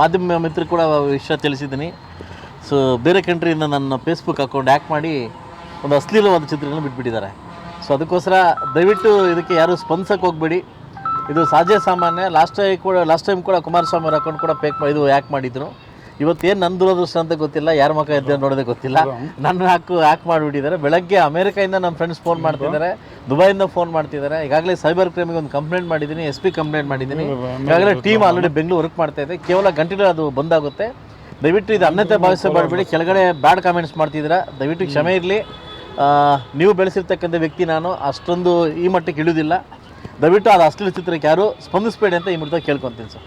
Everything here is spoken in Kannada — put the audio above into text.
ಮಾಧ್ಯಮ ಮಿತ್ರರು ಕೂಡ ವಿಷಯ ತಿಳಿಸಿದ್ದೀನಿ. ಸೊ ಬೇರೆ ಕಂಟ್ರಿಯಿಂದ ನನ್ನ ಫೇಸ್ಬುಕ್ ಅಕೌಂಟ್ ಹ್ಯಾಕ್ ಮಾಡಿ ಒಂದು ಅಶ್ಲೀಲವಾದ ಚಿತ್ರಗಳನ್ನ ಬಿಟ್ಬಿಟ್ಟಿದ್ದಾರೆ. ಸೊ ಅದಕ್ಕೋಸ್ಕರ ದಯವಿಟ್ಟು ಇದಕ್ಕೆ ಯಾರು ಸ್ಪಂದಿಸಕ್ಕೆ ಹೋಗಬೇಡಿ. ಇದು ಸಹಜ ಸಾಮಾನ್ಯ. ಲಾಸ್ಟ್ ಟೈಮ್ ಕೂಡ ಲಾಸ್ಟ್ ಟೈಮ್ ಕೂಡ ಕುಮಾರಸ್ವಾಮಿ ಅವ್ರ ಅಕೌಂಟ್ ಕೂಡ ಪೇಕ್ ಇದು ಹ್ಯಾಕ್ ಮಾಡಿದ್ರು. ಇವತ್ತೇನು ನನ್ನ ದುರದೃಷ್ಟ ಅಂತ ಗೊತ್ತಿಲ್ಲ ಯಾರ ಮಕ್ಕ ಎದ್ದೆ ನೋಡೋದೇ ಗೊತ್ತಿಲ್ಲ. ನನ್ನ ಹಾಕು ಹ್ಯಾಕ್ ಮಾಡಿಬಿಟ್ಟಿದ್ದಾರೆ. ಬೆಳಗ್ಗೆ ಅಮೇರಿಕಾಯಿಂದ ನಮ್ಮ ಫ್ರೆಂಡ್ಸ್ ಫೋನ್ ಮಾಡ್ತಿದ್ದಾರೆ ದುಬೈಯಿಂದ ಫೋನ್ ಮಾಡ್ತಿದ್ದಾರೆ. ಈಗಾಗಲೇ ಸೈಬರ್ ಕ್ರೈಮಿಗೆ ಒಂದು ಕಂಪ್ಲೇಂಟ್ ಮಾಡಿದ್ದೀನಿ ಎಸ್ ಪಿ ಕಂಪ್ಲೇಂಟ್ ಮಾಡಿದ್ದೀನಿ. ಈಗಾಗಲೇ ಟೀಮ್ ಆಲ್ರೆಡಿ ಬೆಂಗಳೂರು ವರ್ಕ್ ಮಾಡ್ತಾ ಇದೆ. ಕೇವಲ ಗಂಟೆಗಳು ಅದು ಬಂದಾಗುತ್ತೆ. ದಯವಿಟ್ಟು ಇದು ಅನ್ಯತೆ ಭಾವಿಸ ಮಾಡಬೇಡಿ ಕೆಳಗಡೆ ಬ್ಯಾಡ್ ಕಾಮೆಂಟ್ಸ್ ಮಾಡ್ತಿದ್ದೀರಾ? ದಯವಿಟ್ಟು ಕ್ಷಮೆ ಇರಲಿ. ನೀವು ಬೆಳೆಸಿರ್ತಕ್ಕಂಥ ವ್ಯಕ್ತಿ ನಾನು ಅಷ್ಟೊಂದು ಈ ಮಟ್ಟಕ್ಕೆ ಇಳುವುದಿಲ್ಲ ದಯವಿಟ್ಟು ಅದು ಅಶ್ಲೀಲ ಚಿತ್ರಕ್ಕೆ ಯಾರು ಸ್ಪಂದಿಸಬೇಡಿ ಅಂತ ಈ ಮೂಲಕ ಕೇಳ್ಕೊತೀನಿ ಸರ್